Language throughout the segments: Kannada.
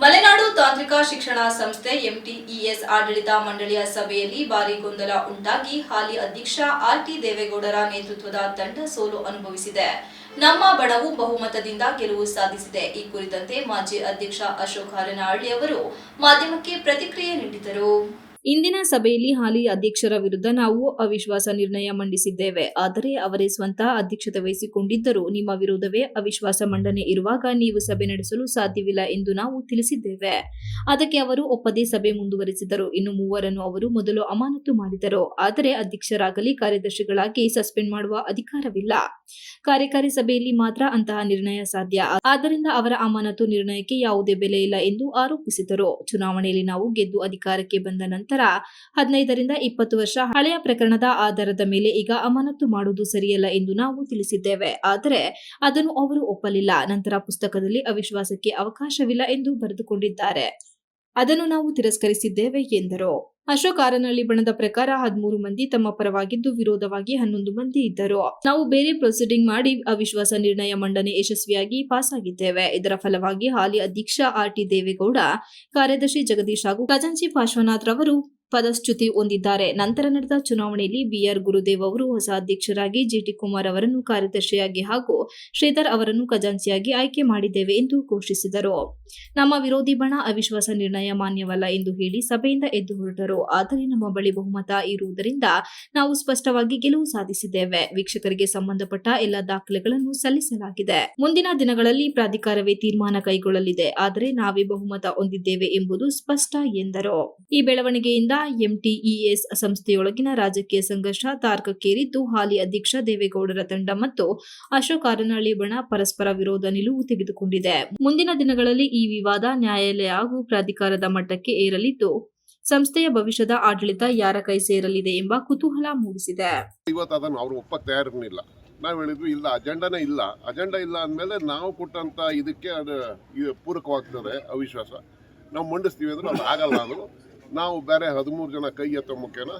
ಮಲೆನಾಡು ತಾಂತ್ರಿಕ ಶಿಕ್ಷಣ ಸಂಸ್ಥೆ ಎಂಟಿಇಎಸ್ ಆಡಳಿತ ಮಂಡಳಿಯ ಸಭೆಯಲ್ಲಿ ಭಾರಿ ಗೊಂದಲ ಉಂಟಾಗಿ ಹಾಲಿ ಅಧ್ಯಕ್ಷ ಆರ್ಟಿ ದೇವೇಗೌಡರ ನೇತೃತ್ವದ ತಂಡ ಸೋಲು ಅನುಭವಿಸಿದೆ. ನಮ್ಮ ಬಡವು ಬಹುಮತದಿಂದ ಗೆಲುವು ಸಾಧಿಸಿದೆ. ಈ ಕುರಿತಂತೆ ಮಾಜಿ ಅಧ್ಯಕ್ಷ ಅಶೋಕ್ ಹಾರನಹಳ್ಳಿ ಅವರು ಮಾಧ್ಯಮಕ್ಕೆ ಪ್ರತಿಕ್ರಿಯೆ ನೀಡಿದರು. ಇಂದಿನ ಸಭೆಯಲ್ಲಿ ಹಾಲಿ ಅಧ್ಯಕ್ಷರ ವಿರುದ್ಧ ನಾವು ಅವಿಶ್ವಾಸ ನಿರ್ಣಯ ಮಂಡಿಸಿದ್ದೇವೆ. ಆದರೆ ಅವರೇ ಸ್ವಂತ ಅಧ್ಯಕ್ಷತೆ ವಹಿಸಿಕೊಂಡಿದ್ದರೂ ನಿಮ್ಮ ವಿರೋಧವೇ ಅವಿಶ್ವಾಸ ಮಂಡನೆ ಇರುವಾಗ ನೀವು ಸಭೆ ನಡೆಸಲು ಸಾಧ್ಯವಿಲ್ಲ ಎಂದು ನಾವು ತಿಳಿಸಿದ್ದೇವೆ. ಅದಕ್ಕೆ ಅವರು ಒಪ್ಪದೇ ಸಭೆ ಮುಂದುವರೆಸಿದರು. ಇನ್ನು ಮೂವರನ್ನು ಅವರು ಮೊದಲು ಅಮಾನತು ಮಾಡಿದರು. ಆದರೆ ಅಧ್ಯಕ್ಷರಾಗಲಿ ಕಾರ್ಯದರ್ಶಿಗಳಾಗಿ ಸಸ್ಪೆಂಡ್ ಮಾಡುವ ಅಧಿಕಾರವಿಲ್ಲ. ಕಾರ್ಯಕಾರಿ ಸಭೆಯಲ್ಲಿ ಮಾತ್ರ ಅಂತಹ ನಿರ್ಣಯ ಸಾಧ್ಯ. ಆದ್ದರಿಂದ ಅವರ ಅಮಾನತು ನಿರ್ಣಯಕ್ಕೆ ಯಾವುದೇ ಬೆಲೆ ಇಲ್ಲ ಎಂದು ಆರೋಪಿಸಿದರು. ಚುನಾವಣೆಯಲ್ಲಿ ನಾವು ಗೆದ್ದು ಅಧಿಕಾರಕ್ಕೆ ಬಂದ ನಂತರ ಹದಿನೈದರಿಂದ ಇಪ್ಪತ್ತು ವರ್ಷ ಹಳೆಯ ಪ್ರಕರಣದ ಆಧಾರದ ಮೇಲೆ ಈಗ ಅಮಾನತು ಮಾಡುವುದು ಸರಿಯಲ್ಲ ಎಂದು ನಾವು ತಿಳಿಸಿದ್ದೇವೆ. ಆದರೆ ಅದನ್ನು ಅವರು ಒಪ್ಪಲಿಲ್ಲ. ನಂತರ ಪುಸ್ತಕದಲ್ಲಿ ಅವಿಶ್ವಾಸಕ್ಕೆ ಅವಕಾಶವಿಲ್ಲ ಎಂದು ಬರೆದುಕೊಂಡಿದ್ದಾರೆ. ಅದನ್ನು ನಾವು ತಿರಸ್ಕರಿಸಿದ್ದೇವೆ ಎಂದರು. ಅಶೋಕ್ ಆರನಹಳ್ಳಿ ಬಣದ ಪ್ರಕಾರ ಹದಿಮೂರು ಮಂದಿ ತಮ್ಮ ಪರವಾಗಿದ್ದು ವಿರೋಧವಾಗಿ ಹನ್ನೊಂದು ಮಂದಿ ಇದ್ದರು. ನಾವು ಬೇರೆ ಪ್ರೊಸೀಡಿಂಗ್ ಮಾಡಿ ಅವಿಶ್ವಾಸ ನಿರ್ಣಯ ಮಂಡನೆ ಯಶಸ್ವಿಯಾಗಿ ಪಾಸ್ ಆಗಿದ್ದೇವೆ. ಇದರ ಫಲವಾಗಿ ಹಾಲಿ ಅಧ್ಯಕ್ಷ ಆರ್ ಟಿ ದೇವೇಗೌಡ, ಕಾರ್ಯದರ್ಶಿ ಜಗದೀಶ್ ಹಾಗೂ ಖಜಾಂಚಿ ಪಾರ್ಶ್ವನಾಥ್ ರವರು ಪದಚ್ಯುತಿ ಹೊಂದಿದ್ದಾರೆ. ನಂತರ ನಡೆದ ಚುನಾವಣೆಯಲ್ಲಿ ಬಿಆರ್ ಗುರುದೇವ್ ಅವರು ಹೊಸ ಅಧ್ಯಕ್ಷರಾಗಿ ಜಿಟಿ ಕುಮಾರ್ ಅವರನ್ನು ಕಾರ್ಯದರ್ಶಿಯಾಗಿ ಹಾಗೂ ಶ್ರೀಧರ್ ಅವರನ್ನು ಖಜಾಂಚಿಯಾಗಿ ಆಯ್ಕೆ ಮಾಡಿದ್ದೇವೆ ಎಂದು ಘೋಷಿಸಿದರು. ನಮ್ಮ ವಿರೋಧಿ ಬಣ ಅವಿಶ್ವಾಸ ನಿರ್ಣಯ ಮಾನ್ಯವಲ್ಲ ಎಂದು ಹೇಳಿ ಸಭೆಯಿಂದ ಎದ್ದು ಹೊರಟರು. ಆದರೆ ನಮ್ಮ ಬಳಿ ಬಹುಮತ ಇರುವುದರಿಂದ ನಾವು ಸ್ಪಷ್ಟವಾಗಿ ಗೆಲುವು ಸಾಧಿಸಿದ್ದೇವೆ. ವೀಕ್ಷಕರಿಗೆ ಸಂಬಂಧಪಟ್ಟ ಎಲ್ಲ ದಾಖಲೆಗಳನ್ನು ಸಲ್ಲಿಸಲಾಗಿದೆ. ಮುಂದಿನ ದಿನಗಳಲ್ಲಿ ಪ್ರಾಧಿಕಾರವೇ ತೀರ್ಮಾನ ಕೈಗೊಳ್ಳಲಿದೆ. ಆದರೆ ನಾವೇ ಬಹುಮತ ಹೊಂದಿದ್ದೇವೆ ಎಂಬುದು ಸ್ಪಷ್ಟ ಎಂದರು. ಈ ಬೆಳವಣಿಗೆಯಿಂದ ಎಂಟಿಇಎಸ್ ಸಂಸ್ಥೆಯೊಳಗಿನ ರಾಜಕೀಯ ಸಂಘರ್ಷ ತಾರ್ಕಕ್ಕೇರಿದ್ದು, ಹಾಲಿ ಅಧ್ಯಕ್ಷ ದೇವೇಗೌಡರ ತಂಡ ಮತ್ತು ಅಶೋಕ್ ಅರನಹಳ್ಳಿ ಬಣ ಪರಸ್ಪರ ವಿರೋಧ ನಿಲುವು ತೆಗೆದುಕೊಂಡಿದೆ. ಮುಂದಿನ ದಿನಗಳಲ್ಲಿ ಈ ವಿವಾದ ನ್ಯಾಯಾಲಯ ಹಾಗೂ ಪ್ರಾಧಿಕಾರದ ಮಟ್ಟಕ್ಕೆ ಏರಲಿದ್ದು, ಸಂಸ್ಥೆಯ ಭವಿಷ್ಯದ ಆಡಳಿತ ಯಾರ ಕೈ ಸೇರಲಿದೆ ಎಂಬ ಕುತೂಹಲ ಮೂಡಿಸಿದೆ. ಇವತ್ತು ಅದನ್ನು ಅವರು ನಾವು ಹೇಳಿದ್ವಿ, ಇಲ್ಲ, ಅಜೆಂಡನೇ ಇಲ್ಲ. ಅಜೆಂಡಾ ಇಲ್ಲ ಅಂದಮೇಲೆ ನಾವು ಕೊಟ್ಟಂತ ಇದಕ್ಕೆ ಅದು ಪೂರಕವಾಗ್ತದೆ ಅವಿಶ್ವಾಸ. ನಾವು ಮಂಡಿಸ್ತೀವಿ ಅಂದ್ರೆ ಅದು ಆಗಲ್ಲ ಅದು. ನಾವು ಬೇರೆ ಹದಿಮೂರು ಜನ ಕೈ ಎತ್ತೋ ಮುಖೇನ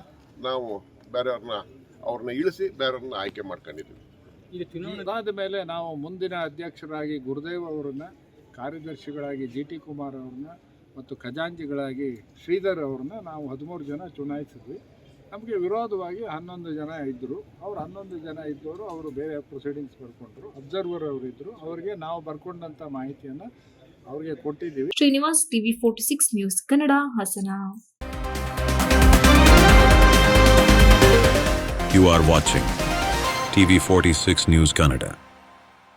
ನಾವು ಬೇರೆಯವ್ರನ್ನ ಅವ್ರನ್ನ ಇಳಿಸಿ ಬೇರೆಯವ್ರನ್ನ ಆಯ್ಕೆ ಮಾಡ್ಕೊಂಡಿದ್ದೀವಿ. ಈಗ ಚುನಾವಣೆ ಮೇಲೆ ನಾವು ಮುಂದಿನ ಅಧ್ಯಕ್ಷರಾಗಿ ಗುರುದೇವ್ ಅವರನ್ನ, ಕಾರ್ಯದರ್ಶಿಗಳಾಗಿ ಜಿ ಟಿ ಕುಮಾರ್ ಅವ್ರನ್ನ ಮತ್ತು ಖಜಾಂಚಿಗಳಾಗಿ ಶ್ರೀಧರ್ ಅವ್ರನ್ನ ನಾವು ಹದಿಮೂರು ಜನ ಚುನಾಯಿಸಿದ್ವಿ. ನಮಗೆ ವಿರೋಧವಾಗಿ ಹನ್ನೊಂದು ಜನ ಇದ್ದರು ಅವ್ರು ಹನ್ನೊಂದು ಜನ ಇದ್ದವರು, ಅವರು ಬೇರೆ ಪ್ರೊಸೀಡಿಂಗ್ಸ್ ಬರ್ಕೊಂಡ್ರು. ಅಬ್ಸರ್ವರ್ ಅವರು ಇದ್ದರು ಅವರಿಗೆ ನಾವು ಬರ್ಕೊಂಡಂಥ ಮಾಹಿತಿಯನ್ನು ಅವ್ರಿಗೆ ಕೊಟ್ಟಿದ್ದೀವಿ Srinivas TV forty six news Kannada Hassan You are watching TV46 News Canada.